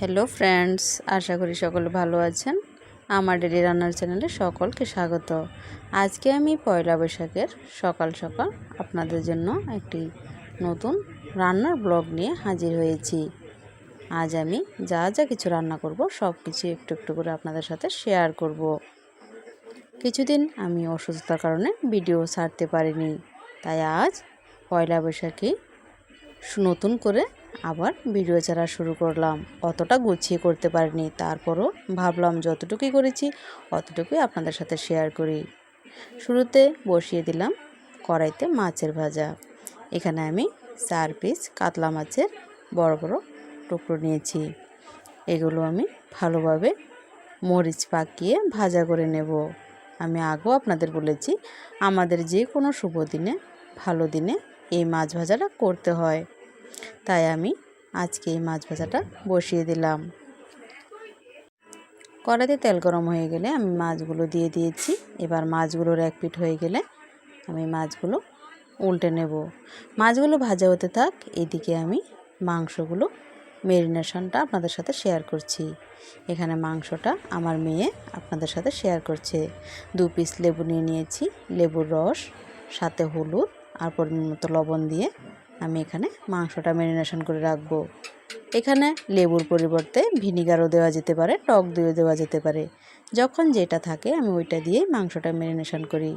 Hello friends আশা করি সকলে ভালো আছেন। আমার ডেলি রান্নার চ্যানেলে সকলকে স্বাগত। আজকে আমি পয়লা বৈশাখের সকাল সকাল আপনাদের জন্য একটি নতুন রান্নার ব্লগ নিয়ে হাজির হয়েছি। আজ আমি যা যা কিছু রান্না করব সব কিছু একটু একটু করে আপনাদের সাথে শেয়ার করব। কিছুদিন আমি অসুস্থতার কারণে ভিডিও ছাড়তে পারিনি। তাই আজ পয়লা বৈশাখী নতুন করে আবার ভিডিও ছাড়া শুরু করলাম। অতটা গুছিয়ে করতে পারিনি। তারপরও ভাবলাম যতটুকুই করেছি, অতটুকুই আপনাদের সাথে শেয়ার করি। শুরুতে বসিয়ে দিলাম কড়াইতে মাছের ভাজা। এখানে আমি চার পিস কাতলা মাছের বড় বড় টুকরো নিয়েছি। এগুলো আমি ভালোভাবে মরিচ পাকিয়ে ভাজা করে নেব। আমি আগেও আপনাদের বলেছি, আমাদের যে কোনো শুভ দিনে, ভালো দিনে এই মাছ ভাজাটা করতে হয়। তাই আমি আজকে এই মাছ ভাজাটা বসিয়ে দিলাম। কড়াইতে তেল গরম হয়ে গেলে আমি মাছগুলো দিয়ে দিয়েছি। এবার মাছগুলোর এক পিঠ হয়ে গেলে আমি মাছগুলো উল্টে নেব। মাছগুলো ভাজা হতে থাক, এদিকে আমি মাংসগুলো মেরিনেশনটা আপনাদের সাথে শেয়ার করছি। এখানে মাংসটা আমার মেয়ে আপনাদের সাথে শেয়ার করছে। দু পিস লেবু নিয়ে নিয়েছি, লেবুর রস, সাথে হলুদ, আর পরিমাণ মতো লবণ দিয়ে আমি এখানে মাংসটা ম্যারিনেশন করে রাখব। এখানে লেবুর পরিবর্তে ভিনিগারও দেওয়া যেতে পারে, টক দিয়েও দেওয়া যেতে পারে। যখন যেটা থাকে আমি ওইটা দিয়ে মাংসটা ম্যারিনেশন করি।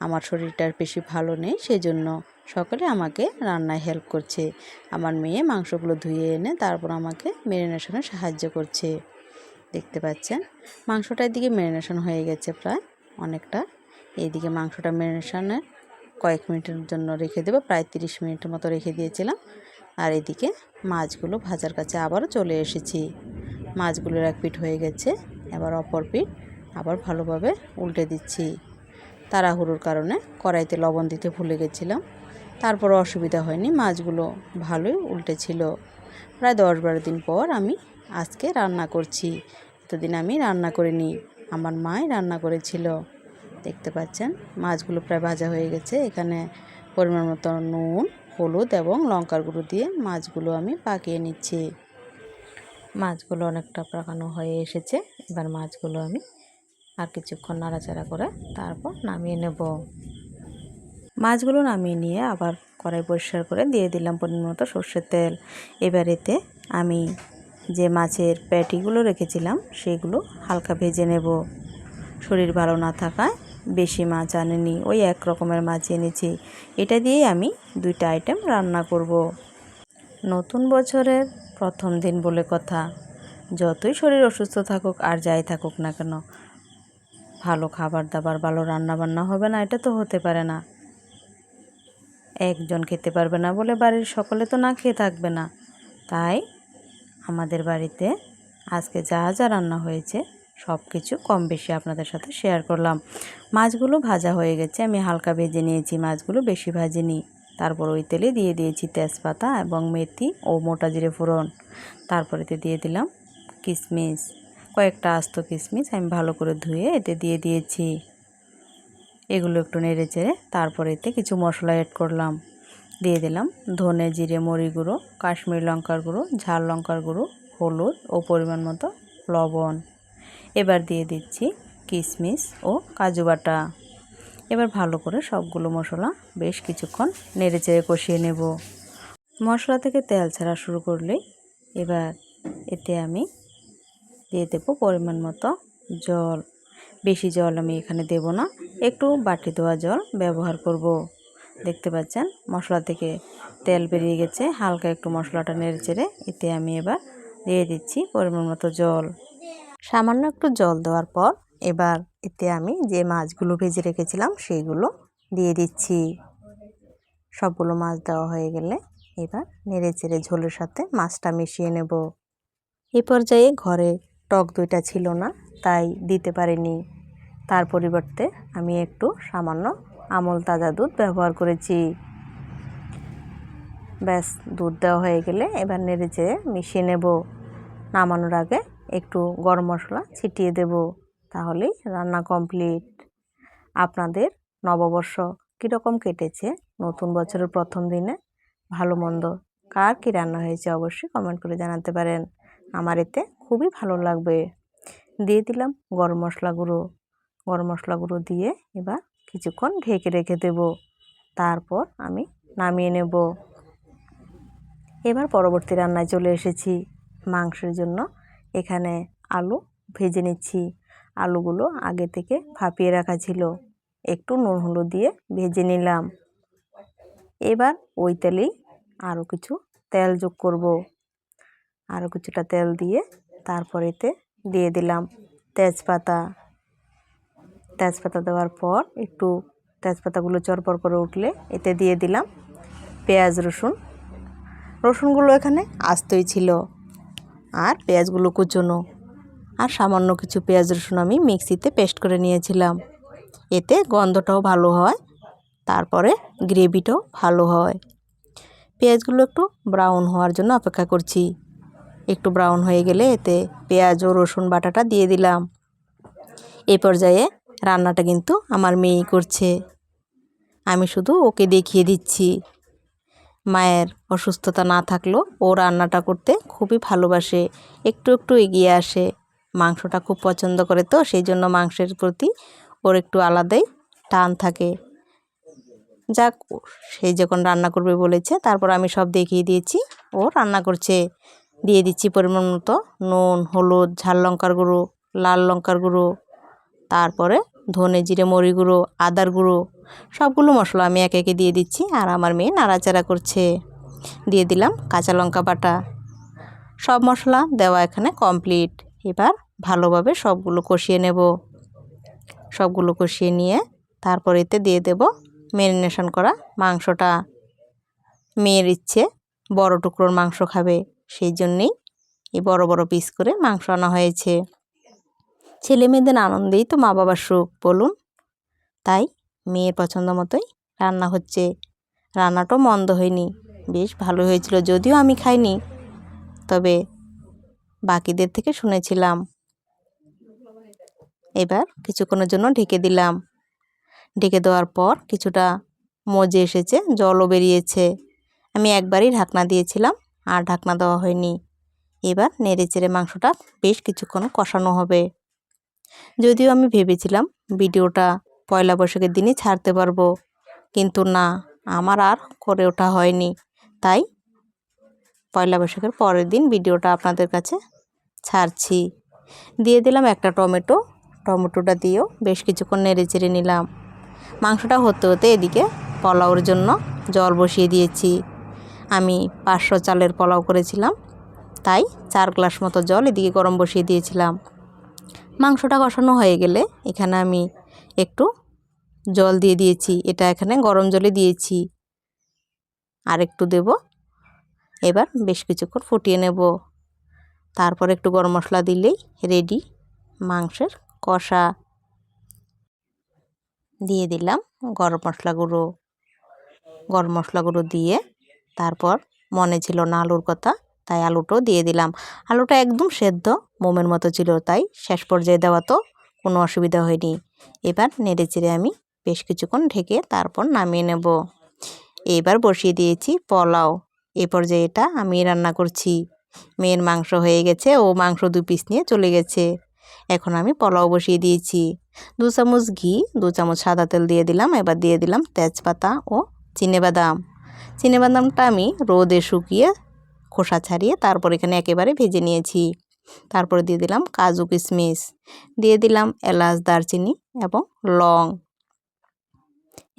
আমার শরীরটার বেশি ভালো নেই সেই জন্য সকলে আমাকে রান্নায় হেল্প করছে। আমার মেয়ে মাংসগুলো ধুয়ে এনে তারপর আমাকে ম্যারিনেশনে সাহায্য করছে। দেখতে পাচ্ছেন? মাংসটার দিকে ম্যারিনেশন হয়ে গেছে প্রায় অনেকটা। এইদিকে মাংসটা ম্যারিনেশনের কয়েক মিনিটের জন্য রেখে দেবো, প্রায় তিরিশ মিনিটের মতো রেখে দিয়েছিলাম। আর এদিকে মাছগুলো ভাজার কাছে আবারও চলে এসেছি। মাছগুলোর এক পিঠ হয়ে গেছে, এবার অপর পিঠ আবার ভালোভাবে উল্টে দিচ্ছি। তাড়াহুড়োর কারণে কড়াইতে লবণ দিতে ভুলে গেছিলাম তারপর অসুবিধা হয়নি, মাছগুলো ভালোই উল্টেছিল প্রায় দশ বারো দিন পর আমি আজকে রান্না করছি, এতদিন আমি রান্না করিনি, আমার মাই রান্না করেছিল। দেখতে পাচ্ছেন। মাছগুলো প্রায় ভাজা হয়ে গেছে। এখানে পরিমাণ মতো নুন, হলুদ এবং লঙ্কার গুঁড়ো দিয়ে মাছগুলো আমি পাকিয়ে নিচ্ছি। মাছগুলো অনেকটা পাকানো হয়ে এসেছে। এবার মাছগুলো আমি আর কিছুক্ষণ নাড়াচাড়া করে তারপর নামিয়ে নেব। মাছগুলো নামিয়ে নিয়ে আবার কড়াই পরিষ্কার করে দিয়ে দিলাম পরিমাণ মতো সর্ষের তেল। এবার এতে আমি যে মাছের প্যাটিগুলো রেখেছিলাম, সেগুলো হালকা ভেজে নেব। শরীর ভালো না থাকায় বেশি মাছ আনেনি, ওই এক রকমের মাছ এনেছি। এটা দিয়েই আমি দুইটা আইটেম রান্না করব। নতুন বছরের প্রথম দিন বলে কথা। যতই শরীর অসুস্থ থাকুক আর যাই থাকুক না কেন, ভালো খাবার দাবার, ভালো রান্না বান্না হবে না, এটা তো হতে পারে না। একজন খেতে পারবে না বলে বাড়ির সকলে তো না খেয়ে থাকবে না। তাই আমাদের বাড়িতে আজকে যা যা রান্না হয়েছে সব কিছু কম বেশি আপনাদের সাথে শেয়ার করলাম। মাছগুলো ভাজা হয়ে গেছে, আমি হালকা ভেজে নিয়েছি মাছগুলো, বেশি ভাজিনি তারপর ওই তেলে দিয়ে দিয়েছি তেজপাতা এবং মেথি ও মোটা জিরে ফোড়ন। তারপরেতে দিয়ে দিলাম কিশমিশ কয়েকটা আস্ত কিশমিশ আমি ভালো করে ধুয়ে এতে দিয়ে দিয়েছি। এগুলো একটু নেড়ে চেড়ে তারপর এতে কিছু মশলা অ্যাড করলাম। দিয়ে দিলাম ধনে জিরে মরি গুঁড়ো, কাশ্মীর লঙ্কার গুঁড়ো, ঝাল লঙ্কার গুঁড়ো, হলুদ ও পরিমাণ মতো লবণ। এবার দিয়ে দিচ্ছি কিশমিশ ও কাজু বাটা। এবার ভালো করে সবগুলো মশলা বেশ কিছুক্ষণ নেড়ে চেড়ে কষিয়ে নেব। মশলা থেকে তেল ছাড়া শুরু করলেই এবার এতে আমি দিয়ে দেবো পরিমাণ মতো জল। বেশি জল আমি এখানে দেব না, একটু বাটি দেওয়া জল ব্যবহার করব। দেখতে পাচ্ছেন, মশলা থেকে তেল বেরিয়ে গেছে, হালকা একটু মশলাটা নেড়ে চেড়ে এতে আমি এবার দিয়ে দিচ্ছি পরিমাণ মতো জল। সামান্য একটু জল দেওয়ার পর এবার এতে আমি যে মাছগুলো ভেজে রেখেছিলাম সেইগুলো দিয়ে দিচ্ছি। সবগুলো মাছ দেওয়া হয়ে গেলে এবার নেড়ে চেড়ে ঝোলের সাথে মাছটা মিশিয়ে নেব। এ পর্যায়ে ঘরে টক দইটা ছিল না, তাই দিতে পারিনি। তার পরিবর্তে আমি একটু সামান্য আমল তাজা দুধ ব্যবহার করেছি। ব্যাস, দুধ দেওয়া হয়ে গেলে এবার নেড়ে চেড়ে মিশিয়ে নেব। নামানোর আগে একটু গরম মশলা ছিটিয়ে দেব তাহলেই রান্না কমপ্লিট আপনাদের নববর্ষ কীরকম কেটেছে? নতুন বছরের প্রথম দিনে ভালো মন্দ কার কী রান্না হয়েছে অবশ্যই কমেন্ট করে জানাতে পারেন। আমার এতে খুবই ভালো লাগবে। দিয়ে দিলাম গরম মশলা গুঁড়ো। গরম মশলা গুঁড়ো দিয়ে এবার কিছুক্ষণ ঢেকে রেখে দেব। তারপর আমি নামিয়ে নেব। এবার পরবর্তী রান্নায় চলে এসেছি। মাংসের জন্য এখানে আলু ভেজে নিচ্ছি। আলুগুলো আগে থেকে ভাপিয়ে রাখা ছিল। একটু নুন হলুদ দিয়ে ভেজে নিলাম। এবার ওই তেলেই আরও কিছু তেল যোগ করব। আরও কিছুটা তেল দিয়ে তারপরেতে দিয়ে দিলাম তেজপাতা। তেজপাতা দেওয়ার পর একটু তেজপাতাগুলো চরপর করে উঠলে এতে দিয়ে দিলাম পেঁয়াজ রসুন। রসুনগুলো এখানে আস্তই ছিল। আর পেঁয়াজগুলো কুচোনো। আর সামান্য কিছু পেঁয়াজ রসুন আমি মিক্সিতে পেস্ট করে নিয়েছিলাম। এতে গন্ধটাও ভালো হয়, তারপরে গ্রেভিটাও ভালো হয়। পেঁয়াজগুলো একটু ব্রাউন হওয়ার জন্য অপেক্ষা করছি। একটু ব্রাউন হয়ে গেলে এতে পেঁয়াজ ও রসুন বাটাটা দিয়ে দিলাম। এই পর্যায়ে রান্নাটা কিন্তু আমার মেয়েই করছে। আমি শুধু ওকে দেখিয়ে দিচ্ছি। মায়ের অসুস্থতা না থাকলেও ও রান্নাটা করতে খুবই ভালোবাসে। একটু একটু এগিয়ে আসে। মাংসটা খুব পছন্দ করে তো, সেই জন্য মাংসের প্রতি ওর একটু আলাদাই টান থাকে। যাক সেই যখন রান্না করবে বলেছে, তারপর আমি সব দেখিয়ে দিয়েছি, ও রান্না করছে। দিয়ে দিচ্ছি পরিমাণ মতো নুন, হলুদ, ঝাল লঙ্কার গুঁড়ো, লাল লঙ্কার গুঁড়ো, তারপরে ধনে জিরে মরি গুঁড়ো, আদার গুঁড়ো সবগুলো মশলা আমি একে একে দিয়ে দিচ্ছি আর আমার মেয়ে নাড়াচাড়া করছে। দিয়ে দিলাম কাঁচা লঙ্কা বাটা। সব মশলা দেওয়া এখানে কমপ্লিট এবার ভালোভাবে সবগুলো কষিয়ে নেব। সবগুলো কষিয়ে নিয়ে তারপর এতে দিয়ে দেব ম্যারিনেশন করা মাংসটা। মেয়ের ইচ্ছে বড় টুকরোর মাংস খাবে, সেই জন্যেই এই বড় বড় পিস করে মাংস আনা হয়েছে। ছেলে মেয়েদের আনন্দেই তো মা বাবার সুখ, বলুন। তাই মেয়ের পছন্দ মতোই রান্না হচ্ছে। রান্নাটাও মন্দ হয়নি। বেশ ভালো হয়েছিল, যদিও আমি খাইনি। তবে বাকিদের থেকে শুনেছিলাম। এবার কিছুক্ষণের জন্য ঢেকে দিলাম। ঢেকে দেওয়ার পর কিছুটা মজে এসেছে, জলও বেরিয়েছে। আমি একবারই ঢাকনা দিয়েছিলাম, আর ঢাকনা দেওয়া হয়নি। এবার নেড়ে চেড়ে মাংসটা বেশ কিছুক্ষণ কষানো হবে। যদিও আমি ভেবেছিলাম ভিডিওটা পয়লা বৈশাখের দিনই ছাড়তে পারব। কিন্তু না, আমার আর করে ওঠা হয়নি। তাই পয়লা বৈশাখের পরের দিন ভিডিওটা আপনাদের কাছে ছাড়ছি। দিয়ে দিলাম একটা টমেটো। টমেটোটা দিয়েও বেশ কিছুক্ষণ নেড়ে চেড়ে নিলাম। মাংসটা হতে হতে এদিকে পোলাওর জন্য জল বসিয়ে দিয়েছি। আমি পাঁচশো চালের পোলাও করেছিলাম। তাই চার গ্লাস মতো জল এদিকে গরম বসিয়ে দিয়েছিলাম। মাংসটা কষানো হয়ে গেলে এখানে আমি একটু জল দিয়ে দিয়েছি। এটা এখানে গরম জলে দিয়েছি। আর একটু দেব। এবার বেশ কিছুক্ষণ ফুটিয়ে নেব। তারপর একটু গরম মশলা দিলেই রেডি মাংসের কষা। দিয়ে দিলাম গরম মশলা গুঁড়ো। গরম মশলা গুঁড়ো দিয়ে তারপর মনে ছিল না আলুর কথা, তাই আলুটাও দিয়ে দিলাম। আলুটা একদম সেদ্ধ, মোমের মতো ছিল, তাই শেষ পর্যায়ে দেওয়া তো কোনো অসুবিধা হয়নি। এবার নেড়ে চেড়ে আমি বেশ কিছুক্ষণ ঢেকে তারপর নামিয়ে নেব। এবার বসিয়ে দিয়েছি পোলাও। এ পর্যায়ে এটা আমি রান্না করছি। মেয়ের মাংস হয়ে গেছে ও মাংস দু পিস নিয়ে চলে গেছে। এখন আমি পোলাও বসিয়ে দিয়েছি। দু চামচ ঘি, দু চামচ সাদা তেল দিয়ে দিলাম। এবার দিয়ে দিলাম তেজপাতা ও চিনেবাদাম। চিনেবাদামটা আমি রোদে শুকিয়ে খোসা ছাড়িয়ে তারপর এখানে একেবারে ভেজে নিয়েছি। তারপরে দিয়ে দিলাম কাজু কিশমিশ দিয়ে দিলাম এলাচ, দারচিনি এবং লং।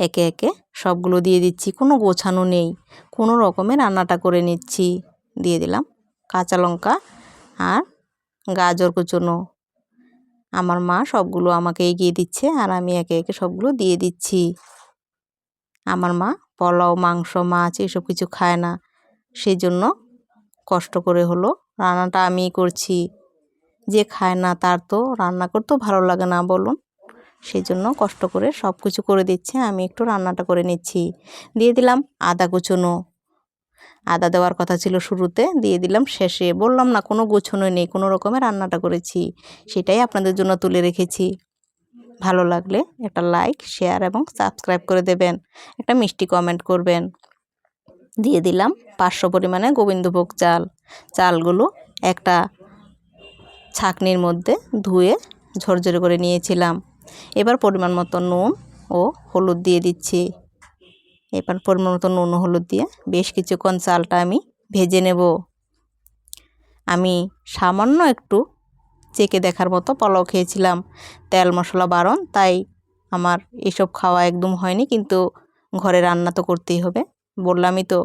একে একে সবগুলো দিয়ে দিচ্ছি, কোনো গোছানো নেই, কোনো রকমের রান্নাটা করে নিচ্ছি। দিয়ে দিলাম কাঁচা লঙ্কা আর গাজর কুচোনো। আমার মা সবগুলো আমাকে এগিয়ে দিচ্ছে আর আমি একে একে সবগুলো দিয়ে দিচ্ছি। আমার মা পোলাও, মাংস, মাছ এসব কিছু খায় না সেই জন্য কষ্ট করে হলো রান্নাটা আমিই করছি। যে খায় না তার তো রান্না করতেও ভালো লাগে না, বলুন। সেই জন্য কষ্ট করে সব কিছু করে দিচ্ছে, আমি একটু রান্নাটা করে নিচ্ছি। দিয়ে দিলাম আদা কুচনো। আদা দেওয়ার কথা ছিল শুরুতে, দিয়ে দিলাম শেষে। বললাম না, কোনো গোছনো নেই, কোনো রকমের রান্নাটা করেছি। সেটাই আপনাদের জন্য তুলে রেখেছি। ভালো লাগলে একটা লাইক, শেয়ার এবং সাবস্ক্রাইব করে দেবেন। একটা মিষ্টি কমেন্ট করবেন। দিয়ে দিলাম পাঁচশো পরিমাণে গোবিন্দভোগ চাল। চালগুলো একটা ছাকনির মধ্যে ধুয়ে ঝরঝরে করে নিয়েছিলাম। এবার পরিমাণ মতো নুন ও হলুদ দিয়ে দিচ্ছি। এবার পরিমাণ মতো নুন হলুদ দিয়ে বেশ কিছুক্ষণ চালটা আমি ভেজে নেব। আমি সামান্য একটু চেকে দেখার মতো পোলাও খেয়েছিলাম। তেল মশলা বারণ তাই আমার এসব খাওয়া একদম হয়নি, কিন্তু ঘরে রান্না তো করতেই হবে। বললামই তো,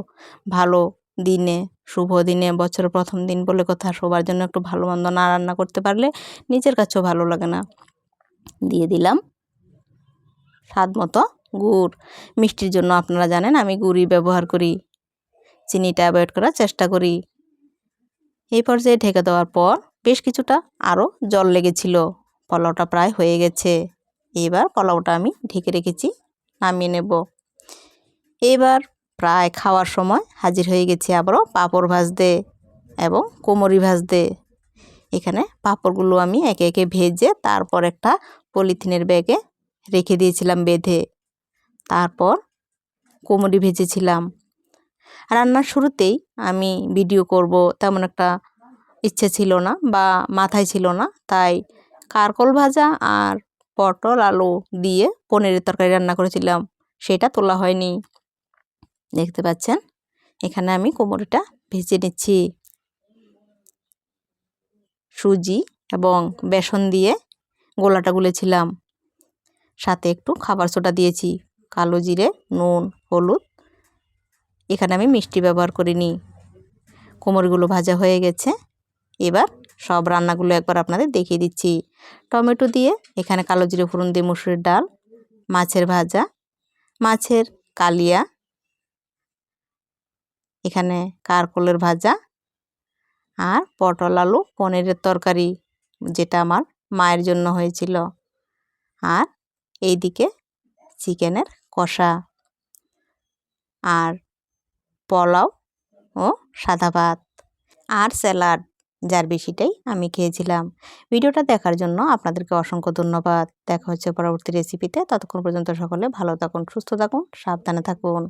ভালো দিনে, শুভ দিনে, বছরের প্রথম দিন বলে কথা, সবার জন্য একটু ভালো মন্দ না রান্না করতে পারলে নিজের কাছেও ভালো লাগে না। দিয়ে দিলাম স্বাদ মতো গুড়। মিষ্টির জন্য আপনারা জানেন আমি গুড়ই ব্যবহার করি, চিনিটা অ্যাভয়েড করার চেষ্টা করি। এই পর্যায়ে ঢেকে দেওয়ার পর বেশ কিছুটা আরও জল লেগেছিল, পোলাওটা প্রায় হয়ে গেছে। এবার পোলাওটা আমি ঢেকে রেখেছি, নামিয়ে নেব। এবার প্রায় খাওয়ার সময় হাজির হয়ে গেছি আবারও পাঁপড় ভাজতে এবং কোমরি ভাজতে। এখানে পাঁপড়গুলো আমি একে একে ভেজে তারপর একটা পলিথিনের ব্যাগে রেখে দিয়েছিলাম বেঁধে। তারপর কোমরি ভেজেছিলাম। রান্নার শুরুতেই আমি ভিডিও করব, তেমন একটা ইচ্ছে ছিল না বা মাথায় ছিল না। তাই কারকল ভাজা আর পটল আলু দিয়ে পনিরের তরকারি রান্না করেছিলাম, সেটা তোলা হয়নি। দেখতে পাচ্ছেন? এখানে আমি কোমরটা ভেজে নিচ্ছি। সুজি এবং বেসন দিয়ে গোলাটা গুলেছিলাম। সাথে একটু খাবার সোডা দিয়েছি। কালো জিরে, নুন, হলুদ। এখানে আমি মিষ্টি ব্যবহার করিনি। কোমরগুলো ভাজা হয়ে গেছে। এবার সব রান্নাগুলো একবার আপনাদের দেখিয়ে দিচ্ছি। টমেটো দিয়ে এখানে কালো জিরে, ফোড়ন দিয়ে মুসুরের ডাল, মাছের ভাজা, মাছের কালিয়া এখানে কারকলের ভাজা আর পটল আলু, পনিরের তরকারি, যেটা আমার মায়ের জন্য হয়েছিল। আর এইদিকে চিকেনের কষা আর পোলাও ও সাদা ভাত আর স্যালাড, যার বেশিটাই আমি খেয়েছিলাম। ভিডিওটা দেখার জন্য আপনাদেরকে অসংখ্য ধন্যবাদ। দেখা হচ্ছে পরবর্তী রেসিপিতে ততক্ষণ পর্যন্ত সকলে ভালো থাকুন, সুস্থ থাকুন, সাবধানে থাকুন।